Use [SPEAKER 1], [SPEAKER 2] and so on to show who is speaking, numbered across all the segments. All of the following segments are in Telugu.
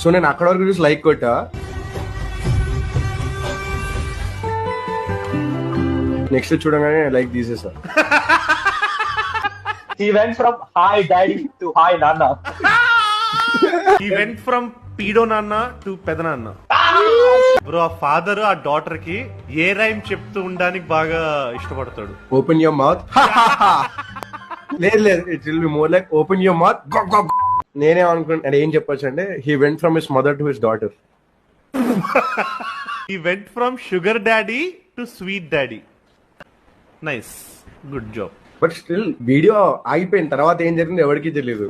[SPEAKER 1] సో నేను అక్కడ వరకు చూసి లైక్ కొట్టా. నెక్స్ట్ చూడగానే లైక్ తీసేసా.
[SPEAKER 2] He went from hi daddy to hi nana.
[SPEAKER 3] He went from pedo నాన్న టు పెదనాన్న బ్రో ఆ ఫాదర్ ఆ డాటర్కి ఏ రైమ్ చెప్తూ ఉండడానికి బాగా ఇష్టపడతాడు.
[SPEAKER 1] ఓపెన్ యువర్ మౌత్ లేదు లేదు it will be more like open your mouth నేనే అనుకుంటా ఏం చెప్పొచ్చు అంటే he went from his mother to his daughter
[SPEAKER 3] he went from sugar daddy to sweet daddy nice good job
[SPEAKER 1] but still video ఆగిపోయిన తర్వాత ఏం జరిగింది ఎవరికి తెలియదు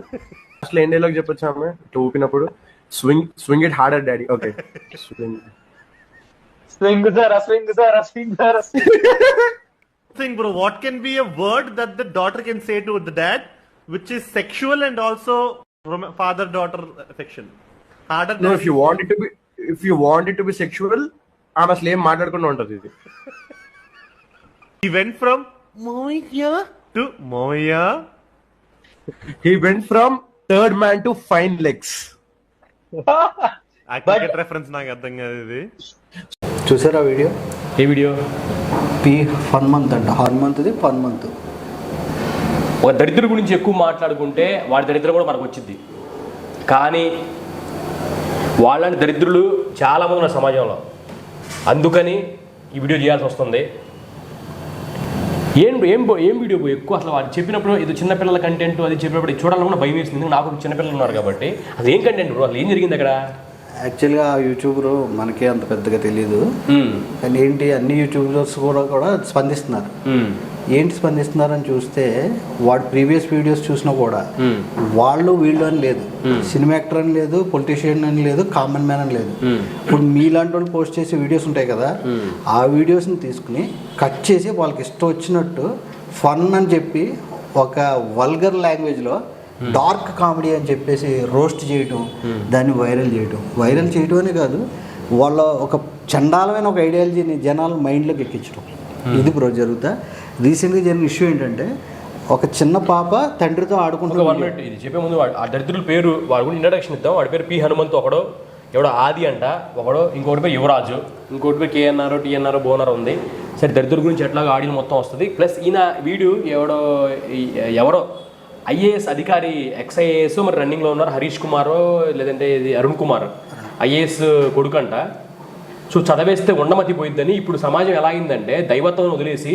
[SPEAKER 1] అసలు ఏం డైలాగ్ చెప్పొచ్చు ఆమె? ఇట్లా ఊపినప్పుడు swing swing it harder daddy okay swing
[SPEAKER 2] Swing zara, swing zara, swing zara. swing.
[SPEAKER 3] Thing bro what can be a word that the daughter can say to the dad which is sexual and father daughter affection harder
[SPEAKER 1] no if you want it to be if you want it to be sexual ఆమె అసలు ఏం మాట్లాడకుండా ఉంటది ఇది.
[SPEAKER 3] ఈ వెంట్ ఫ్రమ్ మోయ్య to మోయ్య
[SPEAKER 1] he went from third man to fine legs
[SPEAKER 3] cricket reference నాకు అర్థం కాదు ఇది.
[SPEAKER 4] చూసారా వీడియో?
[SPEAKER 5] ఏ వీడియో
[SPEAKER 4] పి ఫన్ మంత్ అంట. హార్న్ మంత్ది ఫన్ మంత్
[SPEAKER 5] ఒక దరిద్రుడి గురించి ఎక్కువ మాట్లాడుకుంటే వాడి దరిద్రం కూడా మనకు వచ్చింది కానీ వాళ్ళని దరిద్రులు చాలామంది ఉన్నారు సమాజంలో. అందుకని ఈ వీడియో చేయాల్సి వస్తుంది. ఏం ఏం ఏం వీడియో ఎక్కువ? అసలు వాడు చెప్పినప్పుడు ఇది చిన్నపిల్లల కంటెంట్ అది చెప్పినప్పుడు ఇది చూడాలన్నా కూడా భయం వేసింది. నాకు చిన్నపిల్లలు ఉన్నారు కాబట్టి. అసలు ఏం కంటెంట్ బ్రో అసలు ఏం జరిగింది అక్కడ?
[SPEAKER 4] యాక్చువల్గా యూట్యూబర్ మనకే అంత పెద్దగా తెలియదు కానీ ఏంటి అన్ని యూట్యూబర్స్ కూడా కూడా స్పందిస్తున్నారు. ఏంటి స్పందిస్తున్నారని చూస్తే వాడు ప్రీవియస్ వీడియోస్ చూసినా కూడా వాళ్ళు వీళ్ళు అని లేదు. సినిమా యాక్టర్ అని లేదు పొలిటీషియన్ అని లేదు కామన్ మ్యాన్ అని లేదు. ఇప్పుడు మీలాంటి వాళ్ళు పోస్ట్ చేసే వీడియోస్ ఉంటాయి కదా ఆ వీడియోస్ని తీసుకుని కట్ చేసి వాళ్ళకి ఇష్టం వచ్చినట్టు ఫన్ అని చెప్పి ఒక వల్గర్ లాంగ్వేజ్లో డార్క్ కామెడీ అని చెప్పేసి రోస్ట్ చేయటం దాన్ని వైరల్ చేయటం. వైరల్ చేయటం అనే కాదు వాళ్ళ ఒక చండాలమైన ఒక ఐడియాలజీని జనాల మైండ్లోకి ఎక్కించడం ఇది బ్రో జరుగుతా. రీసెంట్గా జరిగిన ఇష్యూ ఏంటంటే ఒక చిన్న పాప తండ్రితో
[SPEAKER 5] ఒక వన్ మినిట్ ఇది చెప్పే ముందు ఆ దరిద్రుల పేరు వాడు కూడా ఇంట్రడక్షన్ ఇద్దాం. వాడి పేరు పి హనుమంత్ ఒకడు ఎవడో ఆది అంట ఒకడు ఇంకోటి పేరు యువరాజు. ఇంకోటి పేరు కేఎన్ఆర్ టీఎన్ఆర్ బోనర్ ఉంది. సరే దరిద్రుల గురించి ఎట్లాగో ఆడియో మొత్తం వస్తుంది. ప్లస్ ఈయన వీడు ఎవడో ఎవరో ఐఏఎస్ అధికారి ఎక్స్ఐఏఎస్ మరి రన్నింగ్లో ఉన్నారు హరీష్ కుమార్ లేదంటే ఇది అరుణ్ కుమార్. ఐఏఎస్ కొడుకంట. సో చదివేస్తే ఉండమతి పోయిద్దని ఇప్పుడు సమాజం ఎలా అయిందంటే దైవత్వం వదిలేసి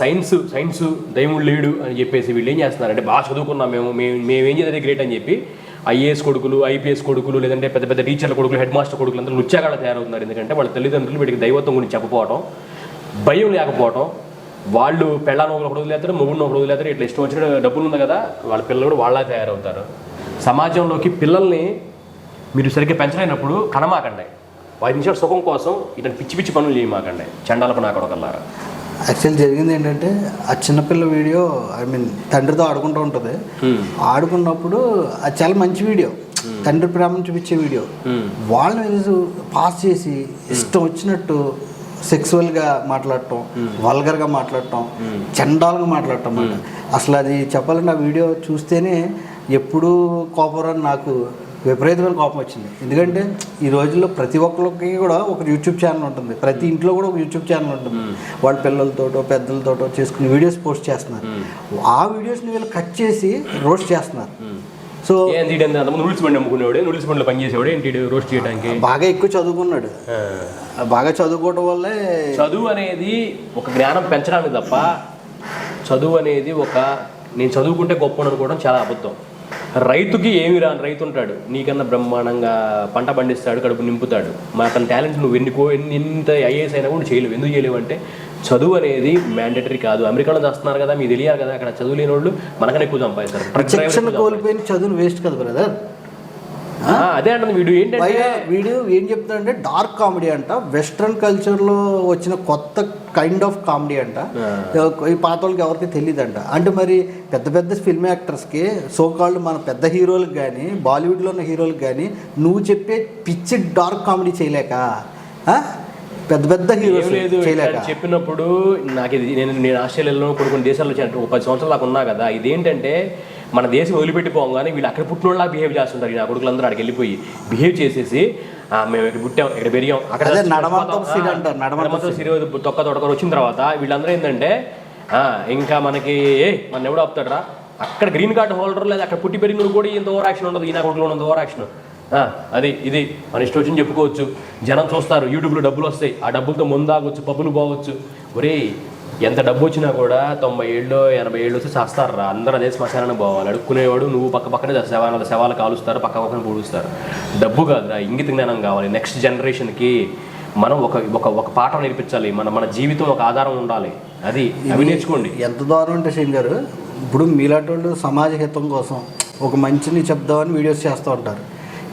[SPEAKER 5] సైన్స్ సైన్స్ దైవుడు లేడు అని చెప్పేసి వీళ్ళు ఏం చేస్తున్నారంటే బాగా చదువుకున్నాం మేము మేము మేమేం చేసేది గ్రేట్ అని చెప్పి ఐఏఎస్ కొడుకులు ఐపీఎస్ కొడుకులు లేదంటే పెద్ద పెద్ద టీచర్ల కొడుకులు హెడ్ మాస్టర్ కొడుకులు అందరూ లుచ్చాగా తయారవుతున్నారు. ఎందుకంటే వాళ్ళ తల్లిదండ్రులు వీటికి దైవత్వం గురించి చెప్పపోవటం భయం లేకపోవడం వాళ్ళు పెళ్ళాన్ని ఒకరు వదిలేస్తారు మొగుడిని ఒకరు వదిలేస్తారు ఇట్లా ఇష్టం వచ్చిన డబ్బులు ఉంది కదా వాళ్ళ పిల్లలు కూడా వాళ్ళ తయారవుతారు. సమాజంలోకి పిల్లల్ని మీరు సరిగ్గా పెంచలేనప్పుడు కనమాకండి. ఐదు నిమిషాల సుఖం కోసం ఇతను పిచ్చి పిచ్చి పనులు చేయమాకండి. చండాలపు నా కొడకల్లారా
[SPEAKER 4] యాక్చువల్ జరిగింది ఏంటంటే ఆ చిన్నపిల్ల వీడియో ఐ మీన్ తండ్రితో ఆడుకుంటూ ఉంటుంది. ఆడుకున్నప్పుడు అది చాలా మంచి వీడియో తండ్రి ప్రేమను చూపించే వీడియో వాళ్ళని పాస్ చేసి ఇష్టం వచ్చినట్టు సెక్సువల్గా మాట్లాడటం వల్గర్గా మాట్లాడటం చండాలుగా మాట్లాడటం అన్నమాట. అసలు అది చెప్పాలంటే ఆ వీడియో చూస్తేనే ఎప్పుడూ కోపం నాకు. విపరీతమైన కోపం వచ్చింది. ఎందుకంటే ఈ రోజుల్లో ప్రతి ఒక్కరికి కూడా ఒక యూట్యూబ్ ఛానల్ ఉంటుంది. ప్రతి ఇంట్లో కూడా ఒక యూట్యూబ్ ఛానల్ ఉంటుంది. వాళ్ళ పిల్లలతోటో పెద్దలతోటో చేసుకుని వీడియోస్ పోస్ట్ చేస్తున్నారు. ఆ వీడియోస్ని వీళ్ళు కట్ చేసి రోస్ట్ చేస్తున్నారు. సో
[SPEAKER 5] నూడిల్స్ బండి అమ్ముకునేవాడు నూడిల్స్ బండిలో పనిచేసేవాడు ఏంటి రోస్ట్ చేయడానికి
[SPEAKER 4] బాగా ఎక్కువ చదువుకున్నాడు. బాగా చదువుకోవడం వల్లే
[SPEAKER 5] చదువు అనేది ఒక జ్ఞానం పెంచడానికి తప్ప చదువు అనేది ఒక నేను చదువుకుంటే గొప్ప అనుకోవడం చాలా అబద్ధం. రైతుకి ఏమి రాని రైతు ఉంటాడు. నీకన్నా బ్రహ్మాండంగా పంట పండిస్తాడు కడుపు నింపుతాడు. మా అతని టాలెంట్ నువ్వు ఎన్నికో ఎన్ని ఎంత ఐఏఎస్ అయినా కూడా చేయలేవు. ఎందుకు చేయలేవు అంటే చదువు అనేది మ్యాండేటరీ కాదు. అమెరికాలో చేస్తున్నారు కదా మీకు తెలియాలి కదా అక్కడ చదువు లేని వాళ్ళు మనకన్నా ఎక్కువ సంపాదిస్తారు.
[SPEAKER 4] కోల్పోయిన చదువు వేస్ట్ కదా బ్రదర్
[SPEAKER 5] అదే అంటుంది వీడు. ఏంటంటే
[SPEAKER 4] వీడు ఏం చెప్తాడంటే డార్క్ కామెడీ అంట. వెస్ట్రన్ కల్చర్లో వచ్చిన కొత్త కైండ్ ఆఫ్ కామెడీ అంట. ఈ పాత వాళ్ళకి ఎవరికి తెలియదంట అంటే మరి పెద్ద పెద్ద ఫిల్మ్ యాక్టర్స్కి సో కాల్డ్ మన పెద్ద హీరోలకు కానీ బాలీవుడ్లో ఉన్న హీరోలకు కానీ నువ్వు చెప్పే పిచ్చి డార్క్ కామెడీ చేయలేక ఆ? పెద్ద పెద్ద హీరోస్
[SPEAKER 5] లేదు చెప్పినప్పుడు నాకు ఇది నేను నేను ఆస్ట్రేలియాలో కొన్ని కొన్ని దేశాల్లో ఒక పది సంవత్సరాలు దాకా ఉన్నా కదా. ఇదేంటంటే మన దేశం వదిలిపెట్టిపోగానే వీళ్ళు అక్కడ పుట్టినోళ్ళ బిహేవ్ చేస్తుంటారు. ఈ నా కొడుకులందరూ అక్కడికి వెళ్ళిపోయి బిహేవ్ చేసేసి "ఆ, మేము ఇక్కడ పుట్టాం ఇక్కడ పెరిగాం. అక్కడ
[SPEAKER 4] అదే
[SPEAKER 5] చచ్చిపోతాం."
[SPEAKER 4] నడమంతపు సిరి
[SPEAKER 5] తొక్క తొడక వచ్చిన తర్వాత వీళ్ళందరూ ఏంటంటే "ఆ, ఇంకా మనకి ఏ మన ఎవడు ఆపుతాడరా. అక్కడ గ్రీన్ కార్డ్ హోల్డర్ లేదు అక్కడ పుట్టి పెరిగిన కూడా ఇంత ఓవర్ యాక్షన్ ఉండదు. ఈ నా కొడుకులో ఉన్నంత ఓవర్ యాక్షన్. అది ఇది మన ఇష్టం వచ్చింది చెప్పుకోవచ్చు. జనం చూస్తారు యూట్యూబ్లో డబ్బులు వస్తాయి. ఆ డబ్బులతో ముందాగొచ్చు పబ్బులు పోవచ్చు. ఒరేయ్ ఎంత డబ్బు వచ్చినా కూడా తొంభై ఏళ్ళు ఎనభై ఏళ్ళు వచ్చి చేస్తారా అందరూ అదే శ్మశానానికి పోవాలి. అడుక్కునేవాడు నువ్వు పక్క పక్కనే శవాల శవాలు కాలుస్తారు పక్క పక్కన పూడుస్తారు. డబ్బు కాదురా ఇంగిత జ్ఞానం కావాలి. నెక్స్ట్ జనరేషన్కి మనం ఒక ఒక ఒక పాఠం నేర్పించాలి. మన మన జీవితం ఒక ఆధారం ఉండాలి. అది అవి నేర్చుకోండి.
[SPEAKER 4] ఎంత దూరం అంటే సింగ్ గారు ఇప్పుడు మీలాంటి వాళ్ళు సమాజ హితం కోసం ఒక మంచిని చెప్దామని వీడియోస్ చేస్తూ ఉంటారు.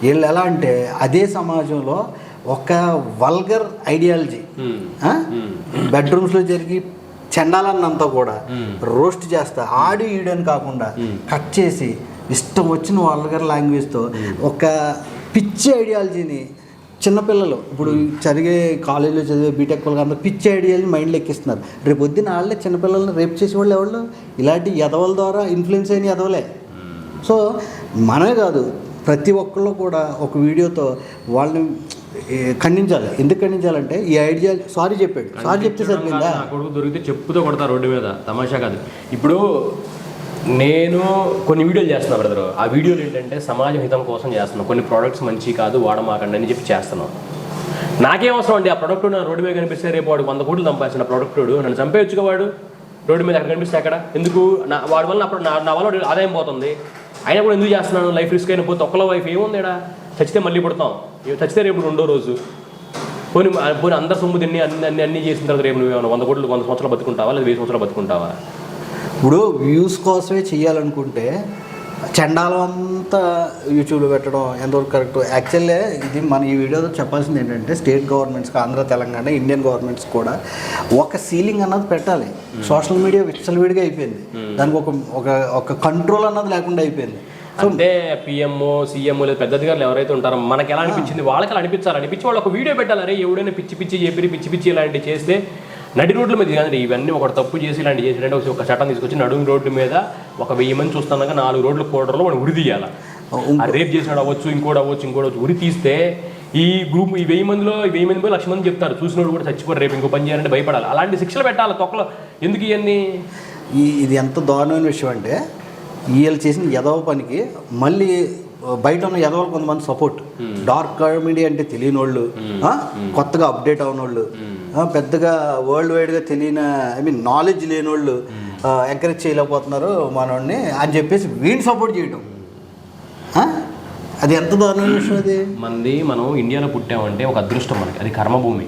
[SPEAKER 4] వీళ్ళు ఎలా అంటే అదే సమాజంలో ఒక వల్గర్ ఐడియాలజీ. బెడ్రూమ్స్లో జరిగి చండాలన్నంతా కూడా రోస్ట్ చేస్తా. ఆడి ఈడని కాకుండా కట్ చేసి ఇష్టం వచ్చిన వల్గర్ లాంగ్వేజ్తో ఒక పిచ్చి ఐడియాలజీని చిన్నపిల్లలు ఇప్పుడు చదివే కాలేజీలో చదివే బీటెక్ వాళ్ళకి అందరూ పిచ్చి ఐడియాలని మైండ్లో ఎక్కిస్తున్నారు. రేపు పొద్దున్న వాళ్ళే చిన్నపిల్లల్ని రేపు చేసే వాళ్ళు ఎవరు ఇలాంటి ఎదవల ద్వారా ఇన్ఫ్లుయెన్స్ అయిన ఎదవలే సో మనమే కాదు ప్రతి ఒక్కళ్ళు కూడా ఒక వీడియోతో వాళ్ళని ఖండించాలి. ఎందుకు ఖండించాలంటే ఈ ఐడియా సారీ చెప్పాడు. సారీ చెప్తే సరిపోయిందా?
[SPEAKER 5] కొడుకు దొరికితే చెప్పుతో కొడతా రోడ్డు మీద. తమాషా కాదు. ఇప్పుడు నేను కొన్ని వీడియోలు చేస్తున్నా బ్రదర్. ఆ వీడియోలు ఏంటంటే సమాజ హితం కోసం చేస్తున్నాను కొన్ని ప్రోడక్ట్స్ మంచి కాదు వాడమాకండి అని చెప్పి చేస్తున్నాను నాకేం అవసరం అండి? ఆ ప్రోడక్ట్ నా రోడ్డు మీద కనిపిస్తే రేపు వాడు వంద కోట్లు సంపాదించిన ప్రోడక్ట్ నన్ను చంపేయచ్చుగా వాడు? రోడ్డు మీద ఎక్కడ కనిపిస్తే అక్కడ? ఎందుకు? నా వాడి వల్ల అప్పుడు నా నా వల్ల ఆదాయం పోతుంది. అయినా కూడా ఎందుకు చేస్తున్నాను? లైఫ్ రిస్క్ అయిన పోతే ఒక్కల వైఫ్ ఏముంది ఈడ? చచ్చితే మళ్ళీ పుడతాం. చచ్చితే రేపు రెండో రోజు. పోనీ పోనీ అందరు సొమ్ము తిని అన్ని అన్ని అన్ని చేసిన తర్వాత రేపు నువ్వు వంద కోట్లు వంద సంవత్సరాలు బతుకుంటావా? లేదా వెయ్యి సంవత్సరాలు బతుకుంటావా?
[SPEAKER 4] ఇప్పుడు వ్యూస్ కోసమే చేయాలనుకుంటే చండాలం అంతా యూట్యూబ్లో పెట్టడం ఎంతవరకు కరెక్ట్? యాక్చువల్లీ ఇది మన ఈ వీడియోలో చెప్పాల్సింది ఏంటంటే స్టేట్ గవర్నమెంట్స్కి ఆంధ్ర తెలంగాణ ఇండియన్ గవర్నమెంట్స్ కూడా ఒక సీలింగ్ అన్నది పెట్టాలి. సోషల్ మీడియా విచ్చలవిడిగా అయిపోయింది. దానికి ఒక ఒక ఒక కంట్రోల్ అన్నది లేకుండా అయిపోయింది.
[SPEAKER 5] అంటే పిఎం సీఎం లేదా పెద్ద అధికారులు ఎవరైతే ఉంటారో మనకి ఎలా అనిపించింది? వాళ్ళకి అలా అనిపించాలి? అనిపించి వాళ్ళు ఒక వీడియో పెట్టాలి. అరే ఎవడైనా పిచ్చి పిచ్చి చెప్పి పిచ్చి పిచ్చి ఇలాంటివి చేస్తే నడి రోడ్ల మీద కాదు ఇవన్నీ ఒక తప్పు చేసి ఇలాంటి చేసినట్టు ఒక- ఒక చట్టం తీసుకొచ్చి నడుము రోడ్డు మీద ఒక వెయ్యి మంది చూస్తున్నాక నాలుగు రోడ్ల కోడర్లో వాడు ఉరి తీయాలి. రేప్ చేసినాడు అవ్వచ్చు ఇంకోటి అవ్వచ్చు ఇంకోటి అవ్వచ్చు ఉరి తీస్తే ఈ గ్రూప్ ఈ వెయ్యి మందిలో ఈ వెయ్యి మంది పోయి లక్ష మంది చెప్తారు. చూసినోడు కూడా చచ్చిపోరు రేపు ఇంకో పని చేయాలంటే భయపడాలి. అలాంటి శిక్షలు పెట్టాలి తొక్కలో. ఎందుకు ఇవన్నీ
[SPEAKER 4] ఈ ఇది ఎంత దారుణమైన విషయం అంటే వీళ్ళు చేసిన ఎదవ పనికి మళ్ళీ బయట ఉన్న ఎదవలు కొంతమంది సపోర్ట్ డార్క్ కామెడీ అంటే తెలియని వాళ్ళు ఆ, కొత్తగా అప్డేట్ అవన వాళ్ళు పెద్దగా వరల్డ్ వైడ్గా తెలియని ఐ మీన్ నాలెడ్జ్ లేని వాళ్ళు ఎంకరేజ్ చేయలేకపోతున్నారు మనోడిని అని చెప్పేసి వీడిని సపోర్ట్ చేయడం ఆ? అది ఎంత దారుణమైన విషయం అది?
[SPEAKER 5] మంది మనం ఇండియాలో పుట్టామంటే ఒక అదృష్టం మనకి అది కర్మభూమి.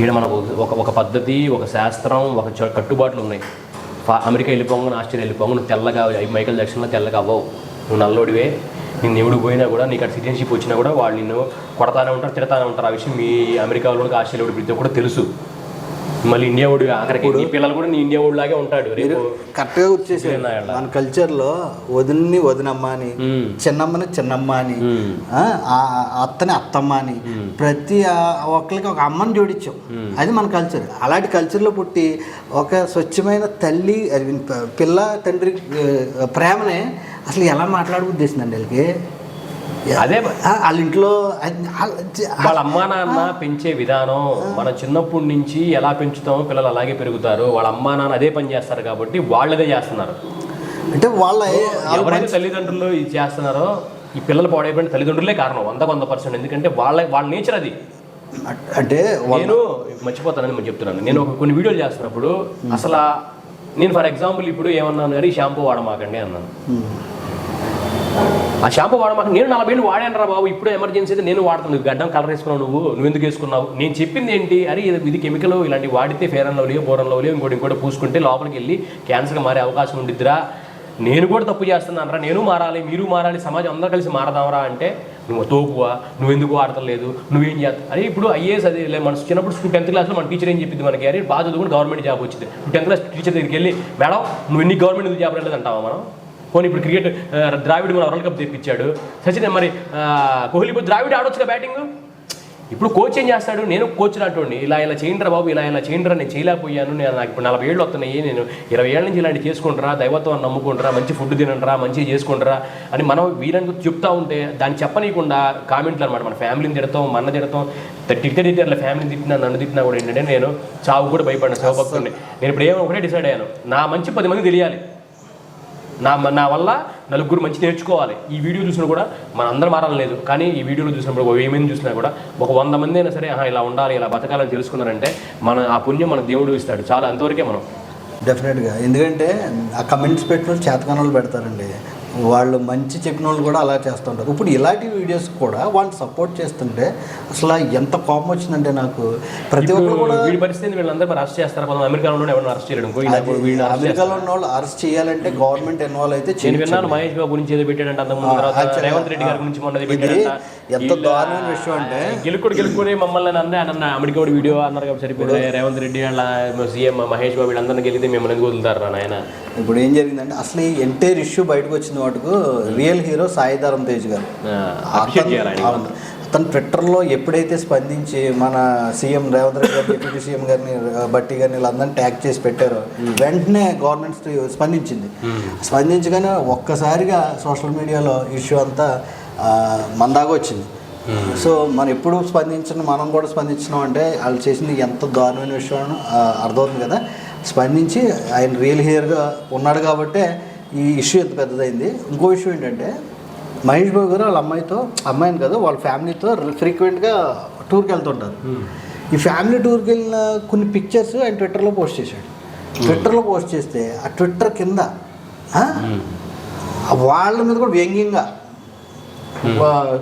[SPEAKER 5] ఈడ మనకు ఒక ఒక పద్ధతి ఒక శాస్త్రం ఒక కట్టుబాట్లు ఉన్నాయి. అమెరికా వెళ్ళిపోగానే ఆస్ట్రేలియా వెళ్ళిపోగా నువ్వు తెల్లగా అవ్వవు. మైకల్ జాక్సన్లో తెల్లగా అవ్వవు. నువ్వు నల్లోడివే. నేను ఎవడు పోయినా కూడా నీకు అక్కడ సిటిజన్షిప్ వచ్చినా కూడా వాళ్ళు నిన్ను కొడతానే ఉంటారు తిడతానే ఉంటారు. ఆ విషయం మీ అమెరికాలో ఆస్ట్రేలియా ప్రతి ఒక్కరు తెలుసు. మళ్ళీ ఇండియా వాడు ఆఖరికి నీ పిల్లలు కూడా నీ ఇండియా వాడు లాగే ఉంటాడు రేపు
[SPEAKER 4] కరెక్ట్గా వచ్చేసారు మన కల్చర్లో వదిన్ని వదినమ్మ అని
[SPEAKER 5] మ్మ్.
[SPEAKER 4] చిన్నమ్మని చిన్నమ్మ అని అత్తని అత్తమ్మ అని ప్రతి ఒక్కరికి ఒక అమ్మని జోడించాం. అది మన కల్చర్. అలాంటి కల్చర్లో పుట్టి ఒక స్వచ్ఛమైన తల్లి పిల్ల తండ్రి ప్రేమని అసలు ఎలా మాట్లాడబుద్దేసిందండి వీళ్ళకి?
[SPEAKER 5] అదే
[SPEAKER 4] వాళ్ళ ఇంట్లో వాళ్ళ-
[SPEAKER 5] అమ్మా నాన్న పెంచే విధానం మన చిన్నప్పటి నుంచి ఎలా పెంచుతామో పిల్లలు అలాగే పెరుగుతారు. వాళ్ళ అమ్మా నాన్న అదే పని చేస్తారు కాబట్టి వాళ్ళదే చేస్తున్నారు.
[SPEAKER 4] అంటే వాళ్ళ
[SPEAKER 5] ఎవరైతే తల్లిదండ్రులు ఇది చేస్తున్నారో ఈ పిల్లలు పాడైపోయిన తల్లిదండ్రులే కారణం. వంద వంద పర్సెంట్. ఎందుకంటే వాళ్ళ వాళ్ళ నేచర్ అది.
[SPEAKER 4] అంటే
[SPEAKER 5] నేను మర్చిపోతానని నేను చెప్తున్నాను. నేను ఒక కొన్ని వీడియోలు చేస్తున్నప్పుడు అసలు నేను ఫర్ ఎగ్జాంపుల్ ఇప్పుడు ఏమన్నాను కానీ షాంపూ వాడమాకండి అన్నాను. ఆ షాంపూ వాడమాక నేను నలభై ఏళ్ళు వాడాను రా బాబు. ఇప్పుడు ఎమర్జెన్సీ అయితే నేను వాడుతున్నాను. గడ్డం కలర్ వేసుకున్నావు నువ్వు. నువ్వు ఎందుకు వేసుకున్నావు? నేను చెప్పింది ఏంటి? అరే ఇది ఇది కెమికల్ ఇలాంటి వాడితే ఫేర్ అండ్ లవ్లీయో బోరన్ లవ్లీయో ఇంకోటి ఇంకోటి పూసుకుంటే లోపలికి వెళ్ళి క్యాన్సర్గా మారే అవకాశం ఉండిద్దిరా. నేను కూడా తప్పు చేస్తున్నానరా నేను మారాలి మీరు మారాలి సమాజం అందరూ కలిసి మారదామరా అంటే నువ్వు తోపువా నువ్వు ఎందుకు వాడతలేదు నువ్వేం చేస్తావు? అరే ఇప్పుడు ఐఏఎస్ అది మన చిన్నప్పుడు స్కూల్ టెన్త్ క్లాస్లో మన టీచర్ ఏం చెప్పింది మనకి? అరే బాగా చదువుకుని గవర్నమెంట్ జాబ్ వచ్చింది. టెన్త్ క్లాస్ టీచర్ దగ్గరికి వెళ్ళి మేడం నువ్వు ఎన్ని గవర్నమెంట్ జాబ్ రాలేదు అంటావా మనం? పోనీ ఇప్పుడు క్రికెట్ ద్రావిడ్ మన వరల్డ్ కప్ తెప్పించాడు. సచిన్ మరి కోహ్లీ ఇప్పుడు ద్రావిడ్ ఆడొచ్చుగా బ్యాటింగ్? ఇప్పుడు కోచ్ ఏం చేస్తాడు? నేను కోచ్ లాంటి ఇలా ఇలా చేయండిరా బాబు ఇలా ఇలా చేయండిరా నేను చేయలేకపోయాను. నేను నాకు ఇప్పుడు నలభై ఏళ్ళు వస్తున్నాయి. నేను ఇరవై ఏళ్ళ నుంచి ఇలాంటి చేసుకుంటారా దైవత్వం నమ్ముకుంటారా మంచి ఫుడ్ తినండిరా మంచిగా చేసుకుంటారా అని మనం వీళ్ళని చెప్తా ఉంటే దాన్ని చెప్పనీయకుండా కామెంట్లు అనమాట. మన ఫ్యామిలీని తిడతాం మన తిడతాం. తిట్టే తిట్టారు ఫ్యామిలీని తిట్టినా నన్ను తిట్టినా కూడా ఏంటంటే నేను చావు కూడా భయపడిన శివభక్తుడిని నేను ఇప్పుడు ఏమో ఒకటే డిసైడ్ అయ్యాను. నా మంచి పది మంది తెలియాలి. నా నా వల్ల నలుగురు మంచి నేర్చుకోవాలి. ఈ వీడియో చూసినా కూడా మన అందరం మారాలని లేదు. కానీ ఈ వీడియోలో చూసినప్పుడు ఒక చూసినా కూడా ఒక వంద మంది అయినా సరే ఇలా ఉండాలి ఇలా బతకాలని తెలుసుకున్నారంటే మన ఆ పుణ్యం మన దేవుడు ఇస్తాడు. చాలా అంతవరకే మనం.
[SPEAKER 4] డెఫినెట్గా. ఎందుకంటే ఆ కమెంట్స్ పెట్టిన చేతకానాలు పెడతారండి. వాళ్ళు మంచి చెప్పిన వాళ్ళు కూడా అలా చేస్తుంటారు. ఇప్పుడు ఇలాంటి వీడియోస్ కూడా వాళ్ళు సపోర్ట్ చేస్తుంటే అసలు ఎంత కోపం వచ్చిందంటే నాకు. ప్రతి ఒక్కరు కూడా
[SPEAKER 5] వీడి పరిస్థితి వీళ్ళందరూ అరెస్ట్ చేస్తారు? అమెరికాలో ఎవరిని అరెస్ట్ చేయడం
[SPEAKER 4] అమెరికాలో ఉన్న వాళ్ళు అరెస్ట్ చేయాలంటే గవర్నమెంట్ ఇన్వాల్వ్ అయితే
[SPEAKER 5] నేను. విన్నాను మహేష్ బాబు గురించి ఏదో పెట్టాడంట అంత రేవంత్ రెడ్డి గారి గురించి
[SPEAKER 4] ఎంత దారుణమైన విషయం అంటే
[SPEAKER 5] గెలుకుడు గెలుకుని మమ్మల్ని అన్న అన్న అమెరికా వాడి వీడియో అన్నారు కాబట్టి సరిపోయింది. రేవంత్ రెడ్డి వాళ్ళ సీఎం మహేష్ బాబు వీళ్ళందరినీ గెలితే మిమ్మల్ని వదులుతారు నాయన?
[SPEAKER 4] ఇప్పుడు ఏం జరిగిందంటే అసలు ఈ ఎంటైర్ ఇష్యూ బయటకు వచ్చిన వాటికు రియల్ హీరో సాయిధరం తేజ్ గారు. అతను ట్విట్టర్లో ఎప్పుడైతే స్పందించి మన సీఎం రేవంత్ రెడ్డి గారు డిప్యూటీ సీఎం గారిని బట్టి గారిని వీళ్ళందరినీ ట్యాగ్ చేసి పెట్టారో వెంటనే గవర్నమెంట్ స్పందించింది. స్పందించగానే ఒక్కసారిగా సోషల్ మీడియాలో ఇష్యూ అంతా దాకా వచ్చింది. సో మనం ఎప్పుడు స్పందించిన మనం కూడా స్పందించినాం అంటే వాళ్ళు చేసింది ఎంత దారుణమైన విషయం అర్థమవుతుంది కదా. స్పందించి ఆయన రియల్ హియర్గా ఉన్నాడు కాబట్టే ఈ ఇష్యూ ఎంత పెద్దదైంది? ఇంకో ఇష్యూ ఏంటంటే మహేష్ బాబు గారు వాళ్ళ అమ్మాయితో అమ్మాయిని కదా వాళ్ళ ఫ్యామిలీతో ఫ్రీక్వెంట్గా టూర్కి వెళ్తుంటారు. ఈ ఫ్యామిలీ టూర్కి వెళ్ళిన కొన్ని పిక్చర్స్ ఆయన ట్విట్టర్లో పోస్ట్ చేశాడు. ట్విట్టర్లో పోస్ట్ చేస్తే ఆ ట్విట్టర్ కింద వాళ్ళ మీద కూడా వ్యంగ్యంగా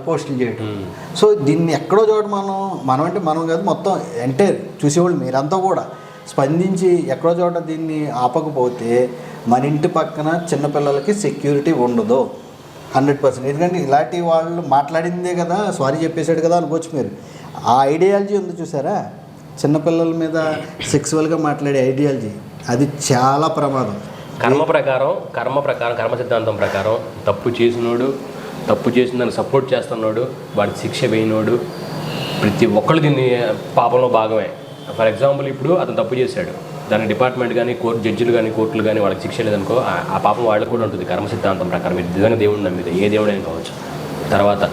[SPEAKER 4] పోస్టులు చేయటం. సో దీన్ని ఎక్కడో చోట మనం మనం అంటే మనం కాదు మొత్తం అంటే చూసేవాళ్ళు మీరంతా కూడా స్పందించి ఎక్కడో చోట దీన్ని ఆపకపోతే మన ఇంటి పక్కన చిన్నపిల్లలకి సెక్యూరిటీ ఉండదు. హండ్రెడ్ పర్సెంట్ ఎందుకంటే ఇలాంటి వాళ్ళు మాట్లాడిందే కదా సారీ చెప్పేశాడు కదా అనుకోవచ్చు మీరు. ఆ ఐడియాలజీ ఉంది చూసారా? చిన్నపిల్లల మీద సెక్సువల్గా మాట్లాడే ఐడియాలజీ అది చాలా ప్రమాదం.
[SPEAKER 5] కర్మ ప్రకారం కర్మ ప్రకారం కర్మ సిద్ధాంతం ప్రకారం తప్పు చేసినోడు తప్పు చేసిన దాన్ని సపోర్ట్ చేస్తున్నాడు వాడికి శిక్ష వేయినోడు ప్రతి ఒక్కళ్ళు దీన్ని పాపంలో భాగమే. ఫర్ ఎగ్జాంపుల్ ఇప్పుడు అతను తప్పు చేశాడు. దాని డిపార్ట్మెంట్ కానీ కోర్టు జడ్జిలు కానీ కోర్టులు కానీ వాళ్ళకి శిక్ష లేదనుకో ఆ- పాపం వాళ్ళకి కూడా ఉంటుంది కర్మ సిద్ధాంతం ప్రకారం. మీరు నిజంగా దేవుడిని నమ్మితే ఏ దేవుడైనా కావచ్చు. తర్వాత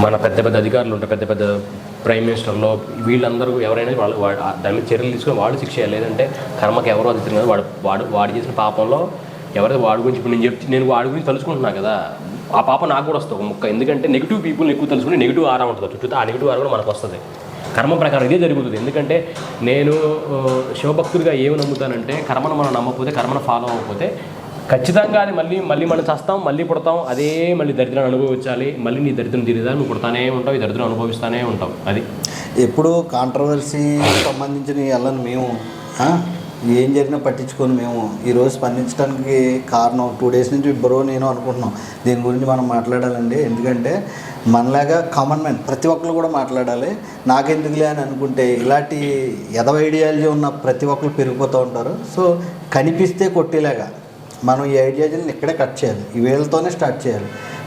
[SPEAKER 5] మన పెద్ద పెద్ద అధికారులు ఉంటారు పెద్ద పెద్ద ప్రైమ్ మినిస్టర్లో వీళ్ళందరూ ఎవరైనా వాళ్ళు వాడు దాని మీద చర్యలు తీసుకొని వాళ్ళు శిక్ష లేదంటే కర్మకి ఎవరో అది కదా. వాడు వాడు వాడు చేసిన పాపంలో ఎవరైతే వాడి గురించి ఇప్పుడు నేను చెప్తే నేను వాడి గురించి తలుచుకుంటున్నా కదా. ఆ పాప నాకు కూడా వస్తుంది ఒక ముక్క. ఎందుకంటే నెగిటివ్ పీపుల్ని ఎక్కువ తెలుసుకుని నెగిటివ్ ఆరా ఉంటుంది. చుట్టూ ఆ నెగిటివ్ ఆరా కూడా మనకు వస్తుంది. కర్మ ప్రకారం ఇదే జరుగుతుంది. ఎందుకంటే నేను శివభక్తుడిగా ఏమి నమ్ముతానంటే కర్మను మనం నమ్మకపోతే కర్మను ఫాలో అవ్వకపోతే ఖచ్చితంగా అది మళ్ళీ మళ్ళీ మనం చస్తాం మళ్ళీ పుడతాం అదే మళ్ళీ దరిద్రాన్ని అనుభవించాలి. మళ్ళీ నీ దరిద్రం తీరిదా నువ్వు పుడతానే ఉంటావు ఈ దరిద్రం అనుభవిస్తానే ఉంటావు. అది.
[SPEAKER 4] ఎప్పుడు కాంట్రవర్సీ సంబంధించిన వెళ్ళని మేము ఏం జరిగినా పట్టించుకొని మేము. ఈరోజు స్పందించడానికి కారణం టూ డేస్ నుంచి బ్రో నేను అనుకుంటున్నాం. దీని గురించి మనం మాట్లాడాలండి. ఎందుకంటే మనలాగా కామన్ మ్యాన్ ప్రతి ఒక్కరు కూడా మాట్లాడాలి. నాకెందుకులే అని అనుకుంటే ఇలాంటి ఎదవ ఐడియాలజీ ఉన్న ప్రతి ఒక్కరు పెరిగిపోతూ ఉంటారు. సో కనిపిస్తే కొట్టేలాగా మనం ఈ ఐడియాలజీని ఇక్కడే కట్ చేయాలి. ఈ వేళ్ళతోనే స్టార్ట్ చేయాలి.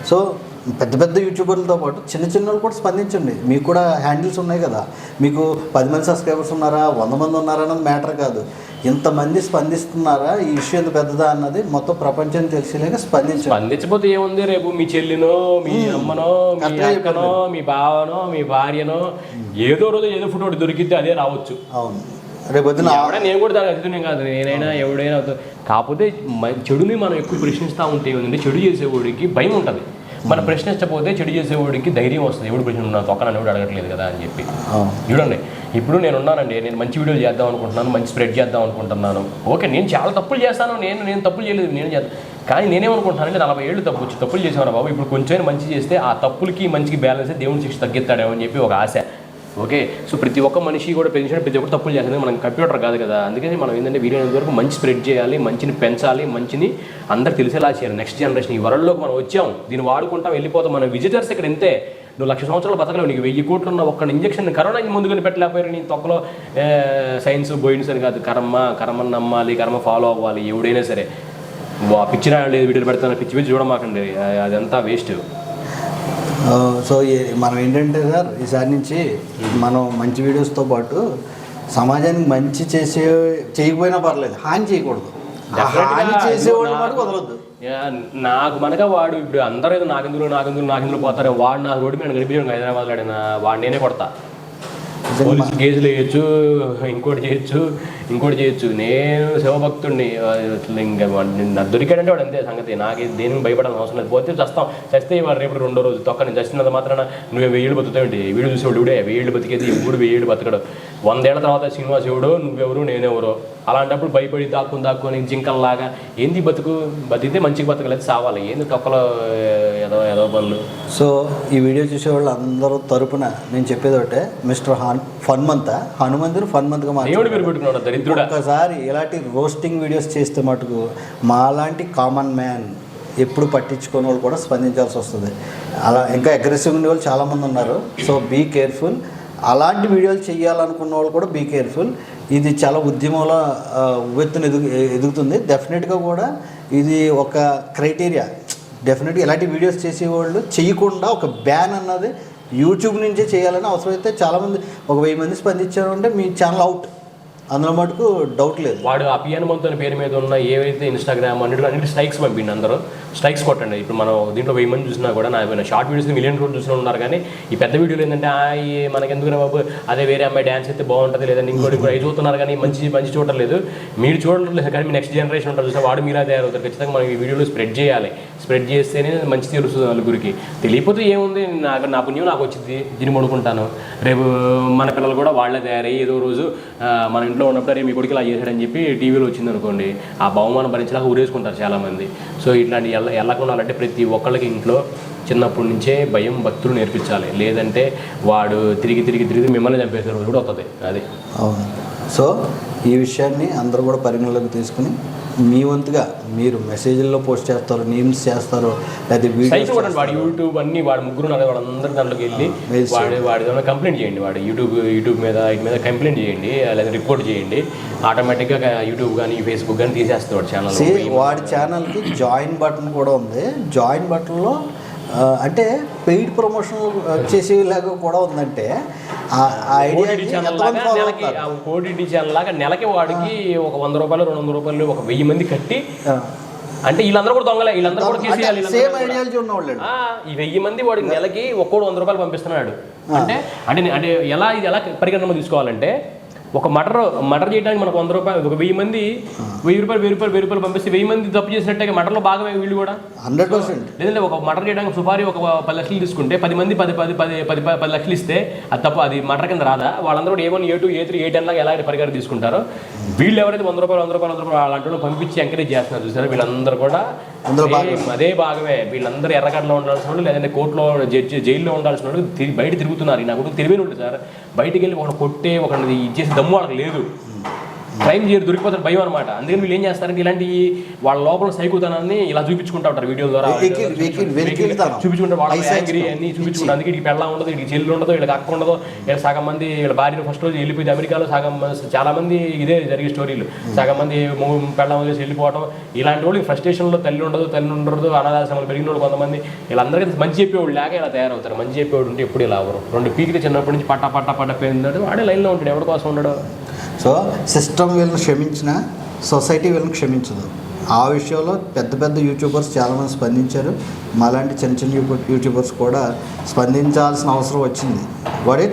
[SPEAKER 4] సో పెద్ద పెద్ద యూట్యూబర్లతో పాటు చిన్న చిన్న వాళ్ళు కూడా స్పందించండి. మీకు కూడా హ్యాండిల్స్ ఉన్నాయి కదా. మీకు పది మంది సబ్స్క్రైబర్స్ ఉన్నారా? వంద మంది ఉన్నారా అన్నది మ్యాటర్ కాదు. ఇంతమంది స్పందిస్తున్నారా? ఈ ఇష్యూ ఎంత పెద్దదా అన్నది మొత్తం ప్రపంచానికి తెలిసేలాగా స్పందించండి.
[SPEAKER 5] స్పందించకపోతే ఏముంది రేపు? మీ చెల్లినో మీ అమ్మనో మీ అక్కనో మీ బావనో మీ భార్యనో ఏదో రోజు ఏదో ఫోటో దొరికితే అదే రావచ్చు.
[SPEAKER 4] అవును. రేపు పొద్దున
[SPEAKER 5] ఎవడైనా నేను కూడా అతీతునే కాదు. నేనైనా ఎవడైనా కాకపోతే చెడుని మనం ఎక్కువ ప్రశ్నిస్తూ ఉంటే చెడు చేసేవాడికి భయం ఉంటుంది. మనం ప్రశ్నించకపోతే చెడు చేసేవాడికి ధైర్యం వస్తుంది. ఎవడు ప్రశ్న నాకు తొక్కనని ఎవడు అడగట్లేదు కదా అని చెప్పి. చూడండి ఇప్పుడు నేను ఉన్నానండి నేను మంచి వీడియోలు చేద్దాం అనుకుంటున్నాను మంచి స్ప్రెడ్ చేద్దాం అనుకుంటున్నాను. ఓకే నేను చాలా తప్పులు చేస్తాను నేను నేను తప్పులు చేయలేదు నేను చేస్తాను కానీ నేనేమనుకుంటున్నానంటే నలభై ఏళ్ళు తప్పు వచ్చి తప్పులు చేసాను బాబు? ఇప్పుడు కొంచెం మంచి చేస్తే ఆ తప్పులకి మంచికి బ్యాలెన్స్ దేవుని శిక్ష తగ్గిస్తాడేమో అని చెప్పి ఒక ఆశ. ఓకే? సో ప్రతి ఒక్క మనిషి కూడా పెన్షన్ ప్రతి ఒక్కరు తప్పులు చేస్తుంది మనం కంప్యూటర్ కాదు కదా. అందుకని మనం ఏంటంటే వీలైనంత వరకు మంచి స్ప్రెడ్ చేయాలి మంచిని పెంచాలి మంచిని అందరికి తెలిసేలా చేయాలి. నెక్స్ట్ జనరేషన్ ఈ వరల్డ్లోకి మనం వచ్చాం దీన్ని వాడుకుంటాం వెళ్ళిపోతాం మన విజిటర్స్ ఇక్కడ ఇంతే. నువ్వు లక్ష సంవత్సరాలు బతకలేవు నీకు వెయ్యి కోట్లు ఉన్న ఒక్క ఇంజక్షన్ కరోనా ముందు పెట్టలేకపోయారు. నీ తొక్కలో సైన్స్ బోయిన్స్ అని కాదు కర్మ కర్మని నమ్మాలి కర్మ ఫాలో అవ్వాలి ఎవడైనా సరే. వా పిచ్చిన వీడియోలు పెడతాను పిచ్చి పిచ్చి చూడమాకండి. అదంతా వేస్ట్
[SPEAKER 4] సో మనం ఏంటంటే సార్ ఈసారి నుంచి మనం మంచి వీడియోస్తో పాటు సమాజానికి మంచి చేసే చేయకపోయినా పర్లేదు హాని చేయకూడదు. హాని చేసేవాళ్ళు మటుకు వదలొద్దు.
[SPEAKER 5] నాకు మనక వాడు ఇప్పుడు అందరూ నాకెందుకు నాకెందుకు నాకెందుకు పోతారు వాడు నా రోడ్డు మీద కనిపించాడు హైదరాబాద్లో వాడు నేనే కొడతా. పోలీసు కేసులు వేయచ్చు ఇంకోటి చేయొచ్చు ఇంకోటి చేయొచ్చు. నేను శివభక్తుడిని అసలు ఇంకా వాడు నిన్ను దొరికాడంటే వాడు అంతే సంగతి. నాకు దేనికి భయపడాల్సిన అవసరం లేదు. పోతే చస్తాం. చస్తే వాడు రేపు రెండో రోజు తొక్క నేను చచ్చినంత మాత్రాన నువ్వు వెయ్యేళ్ళు బతుకుతావేంటి? వీడు చూసేవాడు ఇవిడే వెయ్యేళ్ళు బతికేది ఇప్పుడు వెయ్యేళ్ళు బతకడు. వందేళ్ళ తర్వాత శ్రీనివాస్ ఎవడు నువ్వెవరు నేనెవరు. అలాంటప్పుడు భయపడి దాక్కుని దాక్కుని జింకల్లాగా ఏంది బతుకు? బతికితే మంచిగా బతకలేదు సావాలి. ఏంది తొక్కలో ఏదో ఏదో పనులు?
[SPEAKER 4] సో ఈ వీడియో చూసే వాళ్ళు అందరూ తరపున నేను చెప్పేది ఒకటే మిస్టర్ హన్ ఫన్ మంత్ హనుమంతుని ఫన్ మంత్గా
[SPEAKER 5] దేవుడు పేరు పెట్టుకున్నాడు దరిద్రుడా.
[SPEAKER 4] ఒక్కసారి ఇలాంటి రోస్టింగ్ వీడియోస్ చేస్తే మటుకు మాలాంటి కామన్ మ్యాన్ ఎప్పుడు పట్టించుకునే వాళ్ళు కూడా స్పందించాల్సి వస్తుంది. అలా ఇంకా అగ్రెసివ్ ఉండే వాళ్ళు చాలామంది ఉన్నారు. సో బీ కేర్ఫుల్ అలాంటి వీడియోలు చేయాలనుకున్న వాళ్ళు కూడా బీ కేర్ఫుల్ ఇది చాలా ఉద్యమంలో ఆ, ఉవ్వెత్తున ఎదుగు ఎదుగుతుంది. డెఫినెట్గా కూడా ఇది ఒక క్రైటీరియా డెఫినెట్గా ఇలాంటి వీడియోస్ చేసేవాళ్ళు చేయకుండా ఒక బ్యాన్ అన్నది యూట్యూబ్ నుంచే చేయాలని అవసరమైతే చాలామంది ఒక వెయ్యి మంది స్పందించారు అంటే మీ ఛానల్ అవుట్ అందులో మటుకు డౌట్ లేదు.
[SPEAKER 5] వాడు ఆ పియానమంతో పేరు మీద ఉన్న ఏవైతే ఇన్స్టాగ్రామ్ అన్నిటి అన్నిటి స్ట్రైక్స్ పంపిండి అందరూ. స్ట్రైక్స్ కొట్టండి ఇప్పుడు మనం దీంట్లో వెయ్యి మంది చూసినా కూడా నా షార్ట్ వీడియోస్ మిలియన్ రోడ్ చూసిన ఉన్నారు కానీ ఈ పెద్ద వీడియోలు ఏంటంటే ఆ మనకి బాబు? అదే వేరే అమ్మాయి డ్యాన్స్ అయితే బాగుంటుంది లేదంటే ఇంకోటి ఇంకోటి అవి చూస్తున్నారు కానీ మంచి మంచి చూడలేదు మీరు చూడలేదు కానీ మీ నెక్స్ట్ జనరేషన్ ఉంటారు చూస్తే వాడు మీలా తయారవుతారు ఖచ్చితంగా మనం ఈ వీడియోలు స్ప్రెడ్ చేయాలి. స్ప్రెడ్ చేస్తేనే మంచి తెలుస్తుంది నలుగురికి తెలియకపోతే ఏముంది? నాకు నా పుణ్యం నాకు వచ్చింది. దీన్ని పడుకుంటాను రేపు మన పిల్లలు కూడా వాళ్ళే తయారయ్యి ఏదో రోజు మన ఇంట్లో ఉన్నప్పుడు రేపు మీ కొడుకు ఇలా చేశాడని చెప్పి టీవీలో వచ్చింది అనుకోండి ఆ బహుమానం భరించలేక ఊరేసుకుంటారు చాలామంది. సో ఇట్లాంటి ఎలా ఎలా ఉండాలంటే ప్రతి ఒక్కళ్ళకి ఇంట్లో చిన్నప్పటి నుంచే భయం భక్తులు నేర్పించాలి. లేదంటే వాడు తిరిగి తిరిగి తిరిగి మిమ్మల్ని చంపేసే రోజు కూడా వస్తుంది అది.
[SPEAKER 4] అవును. సో ఈ విషయాన్ని అందరూ కూడా పరిగణలోకి తీసుకుని మీ వంతుగా మీరు మెసేజ్ల్లో పోస్ట్ చేస్తారు మీమ్స్ చేస్తారు లేదా
[SPEAKER 5] సైట్ కూడా వాడు యూట్యూబ్ అన్ని వాడు ముగ్గురు వాళ్ళందరి దాంట్లోకి వెళ్ళి వాడి వాడి ఏమైనా కంప్లైంట్ చేయండి వాడు. యూట్యూబ్ యూట్యూబ్ మీద వీటి మీద కంప్లైంట్ చేయండి లేదా రిపోర్ట్ చేయండి. ఆటోమేటిక్గా యూట్యూబ్ కానీ ఫేస్బుక్ కానీ తీసేస్తాడు వాడు ఛానల్
[SPEAKER 4] వాడి ఛానల్కి జాయిన్ బటన్ కూడా ఉంది. జాయిన్ బటన్లో అంటే పెయిడ్ ప్రమోషన్ చేసేలాగా కూడా ఉందంటే
[SPEAKER 5] ఓటీటీ ఛానల్ లాగా నెలకి వాడికి ఒక వంద రూపాయలు రెండు వందల రూపాయలు ఒక వెయ్యి మంది కట్టి అంటే వీళ్ళందరూ కూడా దొంగలే వీళ్ళందరూ కూడా
[SPEAKER 4] సేమ్. ఐడియాలజీ ఉన్నవాళ్ళు
[SPEAKER 5] ఈ వెయ్యి మంది వాడికి నెలకి ఒక్కోడు వంద రూపాయలు పంపిస్తున్నాడు. అంటే అంటే అంటే ఎలా ఇది ఎలా పరిగణన తీసుకోవాలంటే ఒక మటర్ మటర్ చేయడానికి మనకు వంద రూపాయలు ఒక వెయ్యి మంది వెయ్యి రూపాయలు వెయ్యి రూపాయలు వెయ్యి రూపాయలు పంపిస్తే వెయ్యి మంది తప్పు చేసినట్టే మటర్లో భాగమే వీళ్ళు కూడా.
[SPEAKER 4] Hundred percent.
[SPEAKER 5] లేదంటే ఒక మటర్ చేయడానికి సుపారీ ఒక పది లక్షలు తీసుకుంటే పది మంది పది పది పది పది పది లక్షలు ఇస్తే అది తప్ప అది మటర్ కింద రాదా? వాళ్ళందరూ కూడా A one A two A three A ten లాగా ఎలాంటి పరికరం తీసుకుంటారో వీళ్ళు ఎవరైతే వంద రూపాయలు వంద రూపాయలు వంద రూపాయలు అలాంటి పంపించి ఎంకరేజ్ చేస్తున్నారు చూసారా? వీళ్ళందరూ కూడా అదే భాగమే. వీళ్ళందరూ ఎర్రగడ్డలో ఉండాల్సిన వాళ్ళు లేదంటే కోర్టులో జడ్జి జైల్లో ఉండాల్సిన వాళ్ళు బయట తిరుగుతున్నారు. నాకు తెలివైన ఉంటుంది సార్. బయటికి వెళ్ళి ఒకటి కొట్టే ఒకటి చేసే దమ్ము వాళ్ళకి లేదు. క్రైమ్ చేయరు దొరికిపోతారు భయం అనమాట అందుకని వీళ్ళు ఏం చేస్తారంటే ఇలాంటి వాళ్ళ లోపల సైకుతనాన్ని ఇలా చూపించుకుంటా ఉంటారు వీడియోల ద్వారా. చూపించుకుంటారు వాళ్ళ యాంగ్రీ అన్ని చూపించుకుంటారు అందుకే వీడికి పెళ్ళ ఉండదు వీడికి చెల్లి ఉండదు వీళ్ళకి అక్క ఉండదు. వీళ్ళ సగం మంది వీళ్ళ భార్యను ఫస్ట్ రోజు వెళ్ళిపోయింది అమెరికాలో సగం చాలా మంది ఇదే జరిగే స్టోరీలు. సగం మంది పెళ్ళ వదిలేసి వెళ్ళిపోవడం ఇలాంటి వాళ్ళు ఫ్రస్ట్రేషన్లో తల్లి ఉండదు తల్లి ఉండదు అనాథాశ్రమాలు పెరిగిన వాళ్ళు కొంతమంది. వీళ్ళందరికీ మంచి చెప్పేవాళ్ళు లేక ఇలా తయారవుతారు. మంచి చెప్పేవాడు ఉంటే ఎప్పుడు ఇలా అవరు రెండు పీకిలు చిన్నప్పటి నుంచి పట్టా పట్టా పట్టా పోయిందంటే వాడే లైన్లో ఉంటాడు ఎవరి కోసం ఉండడు.
[SPEAKER 4] సో సిస్టమ్ వీళ్ళని క్షమించిన సొసైటీ వీళ్ళని క్షమించదు. ఆ విషయంలో పెద్ద పెద్ద యూట్యూబర్స్ చాలామంది స్పందించారు. మాలాంటి చిన్న చిన్న యూట్యూబర్స్ కూడా స్పందించాల్సిన అవసరం వచ్చింది. వాడి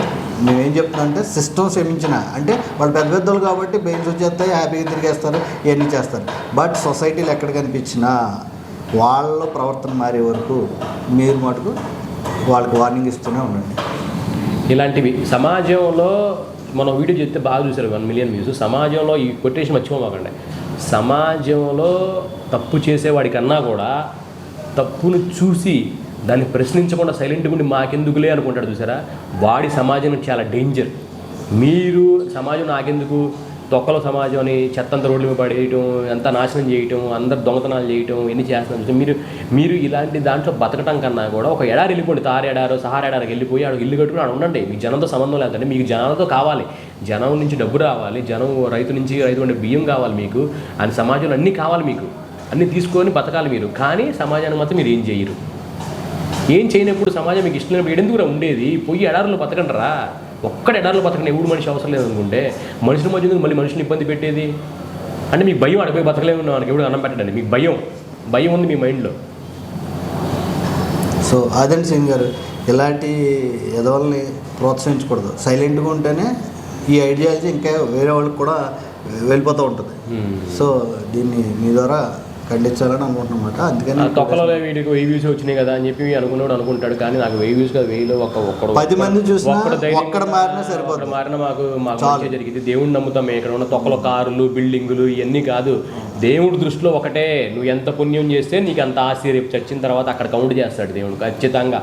[SPEAKER 4] మేమేం చెప్తున్నాం అంటే సిస్టమ్ క్షమించిన. అంటే వాళ్ళు పెద్ద పెద్దలు కాబట్టి బెయిన్స్ వచ్చేస్తాయి హ్యాపీగా తిరిగేస్తారు ఇవన్నీ చేస్తారు. బట్ సొసైటీలు ఎక్కడ కనిపించినా వాళ్ళ ప్రవర్తన మారే వరకు మీరు మటుకు వాళ్ళకి వార్నింగ్ ఇస్తూనే ఉండండి.
[SPEAKER 5] ఇలాంటివి సమాజంలో మనం వీడియో చెప్తే బాగా చూసారు వన్ మిలియన్ వ్యూస్ సమాజంలో ఈ కొటేషన్ మర్చిపోమాకండి సమాజంలో తప్పు చేసేవాడికన్నా కూడా తప్పును చూసి దాన్ని ప్రశ్నించకుండా సైలెంట్గా ఉండి మాకెందుకులే అనుకుంటాడు చూసారా? వాడి సమాజం చాలా డేంజర్ మీరు సమాజం నాకెందుకు? తొక్కల సమాజం అని చెత్తంత రోడ్ల మీద పడేయటం ఎంత నాశనం చేయటం అందరు దొంగతనాలు చేయటం ఎన్ని చేస్తున్నారు మీరు మీరు ఇలాంటి దాంట్లో బతకటం కన్నా కూడా ఒక ఎడారి వెళ్ళిపోండి. తార ఎడారో సహార ఎడారికి వెళ్ళిపోయి ఆడ ఇల్లు కట్టుకుని ఆడ ఉండండి. మీకు జనంతో సంబంధం లేదంటే మీకు జనాలతో కావాలి. జనం నుంచి డబ్బు రావాలి. జనం రైతు నుంచి రైతు ఉండే బియ్యం కావాలి మీకు. అని సమాజంలో అన్నీ కావాలి మీకు. అన్నీ తీసుకొని బతకాలి మీరు. కానీ సమాజానికి మాత్రం మీరు ఏం చేయరు. ఏం చేయనప్పుడు సమాజం మీకు ఇష్టం లేనప్పుడు ఎందుకు ఉండేది? పోయి ఎడారులు బతకండి రా ఒక్కడ ఎడారులు బతకండి ఎవడు మనిషి అవసరం లేదు అనుకుంటే మనుషుల మధ్య ఎందుకు మళ్ళీ మనిషిని ఇబ్బంది పెట్టేది? అంటే మీకు భయం అడిపోయి బతకలేము మనకి ఎవడు అన్నం పెట్టండి మీకు భయం. భయం ఉంది మీ మైండ్లో.
[SPEAKER 4] సో ఆదన్ సింగ్ గారు ఇలాంటి ఎదవల్ని ప్రోత్సహించకూడదు. సైలెంట్గా ఉంటేనే ఈ ఐడియాలజీ ఇంకా వేరే వాళ్ళకి కూడా వెళ్ళిపోతూ ఉంటుంది. సో దీన్ని మీ ద్వారా ఖండించాలని అనుకుంటున్నమాట. అందుకని
[SPEAKER 5] తొక్కలో వీడికి వెయ్యి వ్యూస్ వచ్చినాయి కదా అని చెప్పి అనుకున్నాడు అనుకుంటాడు. కానీ నాకు వెయ్యి వ్యూస్ కదా వెయ్యిలో ఒక ఒక్కడు
[SPEAKER 4] పది మంది చూసినా
[SPEAKER 5] ఒక్కడు
[SPEAKER 4] మారినా సరిపోతుంది.
[SPEAKER 5] మారినా మాకు మాకు జరిగింది. దేవుడిని నమ్ముతాం మేము ఇక్కడ ఉన్న తొక్కల కార్లు బిల్డింగులు ఇవన్నీ కాదు. దేవుడి దృష్టిలో ఒకటే నువ్వు ఎంత పుణ్యం చేస్తే నీకు అంత ఆస్తి రేపు చచ్చిన తర్వాత అక్కడ కౌంట్ చేస్తాడు దేవుడు ఖచ్చితంగా.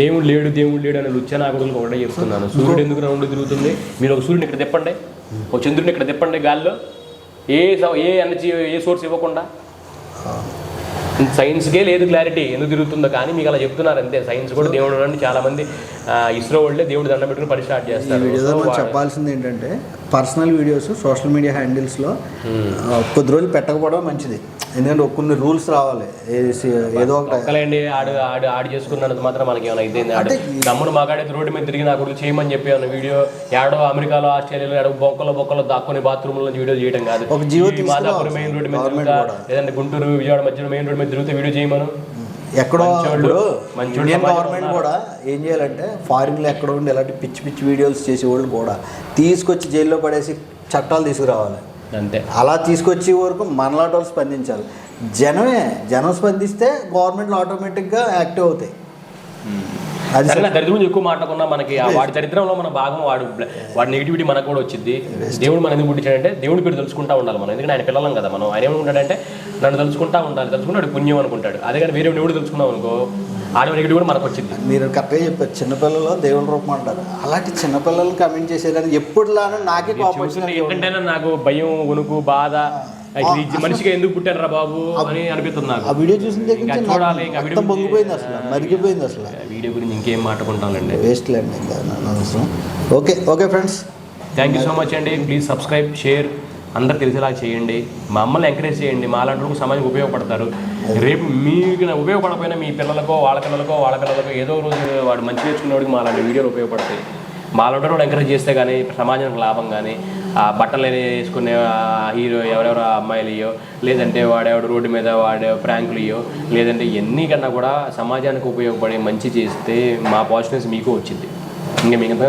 [SPEAKER 5] దేవుడు లేడు దేవుడు లేడు అని లుచ్చ నాకుడులకు ఒకటే చెప్తున్నాను. సూర్యుడు ఎందుకు రౌండ్ తిరుగుతుంది? మీరు ఒక సూర్యుని ఇక్కడ తిప్పండి. ఒక చంద్రుడిని ఇక్కడ తిప్పండి గాల్లో. ఏ స- ఏ ఎనర్జీ ఏ సోర్స్ ఇవ్వకుండా? సైన్స్కే లేదు క్లారిటీ. ఎందుకు తిరుగుతుందో కానీ మీకు అలా చెప్తున్నారు అంతే. సైన్స్ కూడా దేవుడు ఉన్నాడని చాలా మంది ఇస్రో వాళ్ళే దేవుడు దండం పెట్టుకుని పని స్టార్ట్
[SPEAKER 4] ఈ
[SPEAKER 5] చేస్తారు
[SPEAKER 4] చెప్పాల్సింది ఏంటంటే పర్సనల్ వీడియోస్ సోషల్ మీడియా హ్యాండిల్స్లో కొద్ది రోజులు పెట్టకపోవడం మంచిది. ఎందుకంటే కొన్ని రూల్స్ రావాలి. ఏ- ఏదో ఒకటి.
[SPEAKER 5] ఆడు ఆడు ఆడు చేసుకున్నంత మాత్రం మనకి ఏమైనా అయితే ఆడు తమ్ముడు మగాడైతే రోడ్డు మీద తిరిగి నా కొడుకు చేయమని చెప్పి అన్న వీడియో ఏడో అమెరికాలో ఆస్ట్రేలియాలో ఏడో బొక్కలో బొక్కలో దాక్కుని బాత్రూమ్లో వీడియో చేయడం కాదు.
[SPEAKER 4] ఒక
[SPEAKER 5] మాదాపురం మెయిన్ రోడ్డు మీద తిరుగుతా. లేదంటే గుంటూరు విజయవాడ మధ్యలో మెయిన్ రోడ్డు మీద తిరిగితే వీడియో చేయమను.
[SPEAKER 4] ఎక్కడో ఇండియన్ గవర్నమెంట్. కూడా ఏం చేయాలంటే ఫారిన్లో ఎక్కడ ఉండి ఇలాంటి పిచ్చి పిచ్చి వీడియోస్ చేసేవాళ్ళు కూడా తీసుకొచ్చి జైల్లో పడేసి చట్టాలు తీసుకురావాలి.
[SPEAKER 5] అంతే.
[SPEAKER 4] అలా తీసుకొచ్చే వరకు మనలాంటి వాళ్ళు స్పందించాలి. జనమే జనం స్పందిస్తే గవర్నమెంట్లు ఆటోమేటిక్గా యాక్టివ్ అవుతాయి. అది
[SPEAKER 5] సరే దరిద్రం గురించి ఎక్కువ మాట్లాడుకున్నా మనకి ఆ వాడి దరిద్రంలో మన భాగం వాడు వాడి నెగిటివిటీ మనకు కూడా వచ్చింది దేవుడు మన ఎందుకు పుట్టించాడంటే దేవుడి పేరు తెలుసుకుంటా ఉండాలి మనం. ఎందుకంటే ఆయన పిల్లలం కదా మనం. ఆయన ఏమనుకుంటాడంటే నన్ను తెలుసుకుంటా ఉండాలి. తెలుసుకుంటాడు పుణ్యం అనుకుంటాడు. అదే కానీ వేరే దేవుడు తెలుసుకున్నాం అనుకో ఆడ నెగిటివ్ కూడా మనకు వచ్చింది.
[SPEAKER 4] మీరు కరెక్ట్గా చెప్పారు. చిన్నపిల్లలు దేవుని రూపం అంటారు. అలాంటి చిన్నపిల్లలు కమెంట్ చేసేదాన్ని ఎప్పుడులానో నాకే
[SPEAKER 5] చూస్తుంటే ఏంటంటే నాకు భయం వణుకు బాధ మనిషిగా ఎందుకు పుట్టాను బాబు అని అనిపిస్తుంది నాకు.
[SPEAKER 4] ఆ వీడియో చూసిన దగ్గర
[SPEAKER 5] చూడాలి,
[SPEAKER 4] పొంగిపోయింది అసలు మరిగిపోయింది అసలు.
[SPEAKER 5] వీడియో గురించి ఇంకేం మాట్లాడుకుంటానండి
[SPEAKER 4] వేస్ట్ లేండి okay okay friends
[SPEAKER 5] thank you so much అండి. ప్లీజ్ సబ్స్క్రైబ్ షేర్ అందరు తెలిసేలా చేయండి. మమ్మల్ని ఎంకరేజ్ చేయండి. మా లాంటి సమాజం ఉపయోగపడతారు. రేపు మీకు నా ఉపయోగపడకపోయినా మీ పిల్లలకో వాళ్ళ పిల్లలకో వాళ్ళ పిల్లలకో ఏదో రోజు వాడు మంచి నేర్చుకునేవాడికి మా లాంటి వీడియోలు ఉపయోగపడతాయి. మా లాంటి వాడు ఎంకరేజ్ చేస్తే కానీ సమాజానికి లాభం కానీ ఆ బట్టలు వేసుకునే ఆ హీరో ఎవరెవరు అమ్మాయిలయో లేదంటే వాడేవాడు రోడ్డు మీద వాడే ప్రాంకులు లేదంటే ఎన్ని కన్నా కూడా సమాజానికి ఉపయోగపడే మంచి చేస్తే మా పాజిటివ్స్ మీకు వచ్చింది. ఇంకా మిగతా